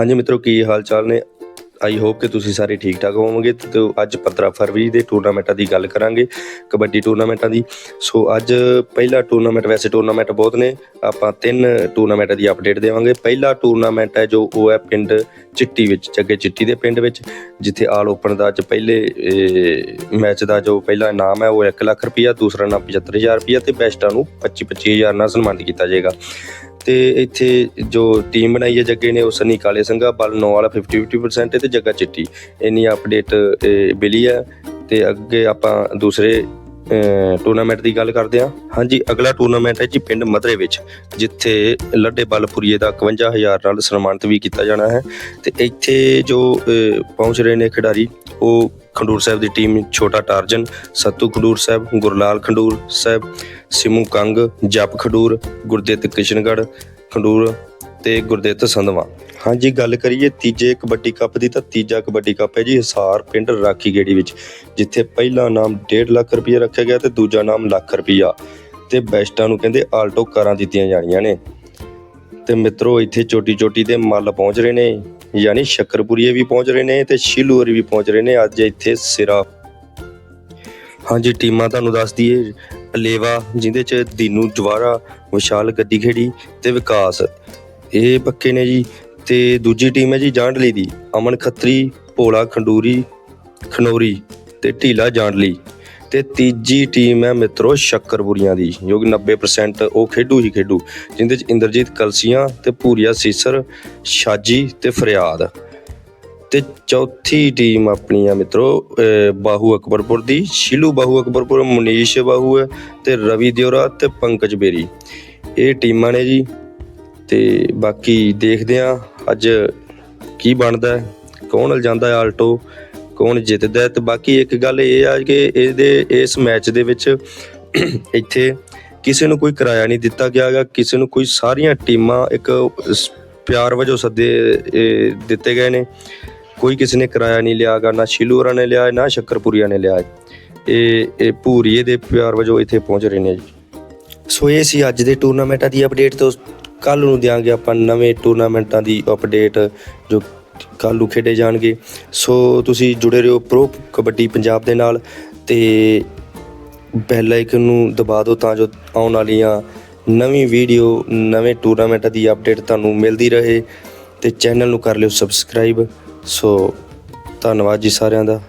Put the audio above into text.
ਹਾਂਜੀ ਮਿੱਤਰੋ, ਕੀ ਹਾਲ ਚਾਲ ਨੇ? ਆਈ ਹੋਪ ਕਿ ਤੁਸੀਂ ਸਾਰੇ ਠੀਕ ਠਾਕ ਹੋਵੋਗੇ ਤੇ ਅੱਜ 15 ਫਰਵਰੀ ਦੇ ਟੂਰਨਾਮੈਂਟਾਂ ਦੀ ਗੱਲ ਕਰਾਂਗੇ, ਕਬੱਡੀ ਟੂਰਨਾਮੈਂਟਾਂ ਦੀ। ਸੋ ਅੱਜ ਪਹਿਲਾ ਟੂਰਨਾਮੈਂਟ ਵੈਸੇ ਟੂਰਨਾਮੈਂਟ ਬਹੁਤ ਨੇ, ਆਪਾਂ ਤਿੰਨ ਟੂਰਨਾਮੈਂਟਾਂ ਦੀ ਅਪਡੇਟ ਦੇਵਾਂਗੇ। ਪਹਿਲਾ ਟੂਰਨਾਮੈਂਟ ਹੈ ਜੋ ਉਹ ਹੈ ਪਿੰਡ ਚਿੱਟੀ ਵਿੱਚ, ਜੱਗੇ ਚਿੱਟੀ ਦੇ ਪਿੰਡ ਵਿੱਚ, ਜਿੱਥੇ ਆਲ ਓਪਨ ਦਾ ਅੱਜ ਪਹਿਲੇ ਮੈਚ ਦਾ ਜੋ ਪਹਿਲਾ ਇਨਾਮ ਹੈ, ਉਹ 1 ਲੱਖ ਰੁਪਇਆ ਦੂਸਰਾ ਇਨਾਮ 75000 ਰੁਪਇਆ ਤੇ ਬੈਸਟਾਂ ਨੂੰ 25 25000 ਨਾਲ ਸਨਮਾਨਿਤ ਕੀਤਾ ਜਾਏਗਾ। ਤੇ ਇੱਥੇ ਜੋ ਟੀਮ ਬਣਾਈ ਹੈ ਜੱਗੇ ਨੇ, ਉਹ ਸਨੀ ਕਾਲੇ ਸੰਘਾ, ਬਲ ਨੌ ਵਾਲਾ 50 50% ਤੇ ਜੱਗਾ ਚਿੱਟੀ। ਇੰਨੀ ਅਪਡੇਟ ਮਿਲੀ ਹੈ ਤੇ ਅੱਗੇ ਆਪਾਂ ਦੂਸਰੇ ਟੂਰਨਾਮੈਂਟ ਦੀ ਗੱਲ ਕਰਦੇ ਹਾਂ। ਹਾਂਜੀ, ਅਗਲਾ ਟੂਰਨਾਮੈਂਟ ਹੈ ਜੀ ਪਿੰਡ ਮਧਰੇ ਵਿੱਚ, ਜਿੱਥੇ ਲੱਡੇ ਬਲਪੁਰੀਏ ਦਾ 51000 ਨਾਲ ਸਨਮਾਨਿਤ ਵੀ ਕੀਤਾ ਜਾਣਾ ਹੈ। ਤੇ ਇੱਥੇ ਜੋ ਪਹੁੰਚ ਰਹੇ ਨੇ ਖਿਡਾਰੀ ਉਹ ਖੰਡੂਰ ਸਾਹਿਬ ਦੀ ਟੀਮ ਛੋਟਾ ਟਾਰਜਨ, ਸੱਤੂ ਖੰਡੂਰ ਸਾਹਿਬ, ਗੁਰਲਾਲ ਖੰਡੂਰ ਸਾਹਿਬ, ਸਿਮੂ ਕੰਗ, ਜਪ ਖੰਡੂਰ, ਗੁਰਦਿੱਤ ਕਿਸ਼ਨਗੜ੍ਹ ਖੰਡੂਰ ਤੇ ਗੁਰਦਿੱਤ ਸੰਧਵਾ। ਹਾਂਜੀ, ਗੱਲ ਕਰੀਏ ਤੀਜੇ ਕਬੱਡੀ ਕੱਪ ਦੀ ਤਾਂ ਤੀਜਾ ਕਬੱਡੀ ਕੱਪ ਹੈ ਜੀ, ਹਿਸਾਰ ਪਿੰਡ ਰਾਖੀ ਗੇੜੀ ਵਿੱਚ, ਜਿੱਥੇ ਪਹਿਲਾ ਨਾਮ 1.5 ਲੱਖ ਰੁਪਏ ਰੱਖਿਆ ਗਿਆ ਤੇ ਦੂਜਾ ਨਾਮ ਲੱਖ ਰੁਪਈਆ। ਤੇ ਬੈਸਟਾਂ ਨੂੰ ਕਹਿੰਦੇ ਆਲਟੋ ਕਾਰਾਂ ਦਿੱਤੀਆਂ ਜਾਣੀਆਂ ਨੇ। ਤੇ ਮਿੱਤਰੋ, ਇੱਥੇ ਚੋਟੀ ਚੋਟੀ ਦੇ ਮੱਲ ਪਹੁੰਚ ਰਹੇ ਨੇ। ਯਾਨੀ ਸ਼ੱਕਰਪੁਰੀਏ ਵੀ ਪਹੁੰਚ ਰਹੇ ਨੇ ਤੇ ਸ਼ਿਲੂਰੀ ਵੀ ਪਹੁੰਚ ਰਹੇ ਨੇ ਅੱਜ ਇੱਥੇ ਸਿਰਾ। ਹਾਂਜੀ, ਟੀਮਾਂ ਤੁਹਾਨੂੰ ਦੱਸ ਦਈਏ ਅਲੇਵਾ ਜਿੰਦੇ ਚ ਦੀਨੂ ਜਵਾਰਾ, ਵਿਸ਼ਾਲ ਗੱਦੀ ਖੇੜੀ ਤੇ ਵਿਕਾਸ। ਇਹ ਪੱਕੇ ਨੇ ਜੀ। ਤੇ ਦੂਜੀ ਟੀਮ ਹੈ ਜੀ ਜਾਂਡਲੀ ਦੀ। ਅਮਨ ਖੱਤਰੀ, ਭੋਲਾ ਖੰਡੂਰੀ, ਖਨੌਰੀ ਤੇ ਢੀਲਾ ਜਾਂਡਲੀ। ਤੇ ਤੀਜੀ ਟੀਮ ਹੈ ਮਿੱਤਰੋ ਸ਼ੱਕਰਪੁਰੀਆਂ ਦੀ, ਜੋ ਕਿ 90% ਉਹ ਖੇਡੂ ਹੀ ਖੇਡੂ, ਜਿੰਦੇ ਚ ਇੰਦਰਜੀਤ ਕਲਸੀਆਂ ਤੇ ਪੂਰੀਆ ਸੀਸਰ, ਸ਼ਾਜੀ ਤੇ ਫਰਿਆਦ। ਤੇ ਚੌਥੀ ਟੀਮ ਆਪਣੀ ਆ ਮਿੱਤਰੋ ਬਾਹੂ ਅਕਬਰਪੁਰ ਦੀ, ਸ਼ਿਲੂ ਬਾਹੂ ਅਕਬਰਪੁਰ, ਮੁਨੀਸ਼ ਬਾਹੂ ਹੈ ਤੇ ਰਵੀ ਦਿਓਰਾ ਤੇ ਪੰਕਜ ਬੇਰੀ। ਇਹ ਟੀਮਾਂ ਨੇ ਜੀ, ਤੇ ਬਾਕੀ ਦੇਖਦੇ ਆ ਅੱਜ ਕੀ ਬਣਦਾ ਕੌਣ ਲਜਾਂਦਾ ਆਲਟੋ ਕੌਣ ਜਿੱਤਦਾ ਹੈ। ਤੇ ਬਾਕੀ ਇੱਕ ਗੱਲ ਇਹ ਆ ਕਿ ਇਹਦੇ, ਇਸ ਮੈਚ ਦੇ ਵਿੱਚ ਇੱਥੇ ਕਿਸੇ ਨੂੰ ਕੋਈ ਕਿਰਾਇਆ ਨਹੀਂ ਦਿੱਤਾ ਗਿਆਗਾ ਕਿਸੇ ਨੂੰ ਕੋਈ ਸਾਰੀਆਂ ਟੀਮਾਂ ਇੱਕ ਪਿਆਰ ਵਜੋਂ ਸੱਦੇ ਦਿੱਤੇ ਗਏ ਨੇ। ਕੋਈ ਕਿਸੇ ਨੇ ਕਿਰਾਇਆ ਨਹੀਂ ਲਿਆਗਾ ਨਾ ਸ਼ਿਲੂਰਾ ਨੇ ਲਿਆ ਨਾ ਸ਼ੱਕਰਪੁਰੀਆ ਨੇ ਲਿਆ ਇਹ ਇਹ ਭੂਰੀਏ ਦੇ ਪਿਆਰ ਵਜੋਂ ਇੱਥੇ ਪਹੁੰਚ ਰਹੇ ਨੇ ਜੀ। ਸੋ ਇਹ ਸੀ ਅੱਜ ਦੇ ਟੂਰਨਾਮੈਂਟਾਂ ਦੀ ਅਪਡੇਟ ਤੋਂ ਕੱਲ ਨੂੰ ਦਿਆਂਗੇ ਆਪਾਂ ਨਵੇਂ ਟੂਰਨਾਮੈਂਟਾਂ ਦੀ ਅਪਡੇਟ ਜੋ ਕੱਲ ਖੇਡੇ ਜਾਣਗੇ। ਸੋ ਤੁਸੀਂ ਜੁੜੇ ਰਹੋ ਪ੍ਰੋ ਕਬੱਡੀ ਪੰਜਾਬ ਦੇ ਨਾਲ ਤੇ ਬੈਲ ਆਈਕਨ ਨੂੰ ਦਬਾ ਦਿਓ ਤਾਂ ਜੋ ਆਉਣ ਵਾਲੀਆਂ ਨਵੀਂ ਵੀਡੀਓ, ਨਵੇਂ ਟੂਰਨਾਮੈਂਟਾਂ ਦੀ ਅਪਡੇਟ ਤੁਹਾਨੂੰ ਮਿਲਦੀ ਰਹੇ ਤੇ ਚੈਨਲ ਨੂੰ ਕਰ ਲਿਓ ਸਬਸਕ੍ਰਾਈਬ। ਸੋ ਧੰਨਵਾਦ ਜੀ ਸਾਰਿਆਂ ਦਾ।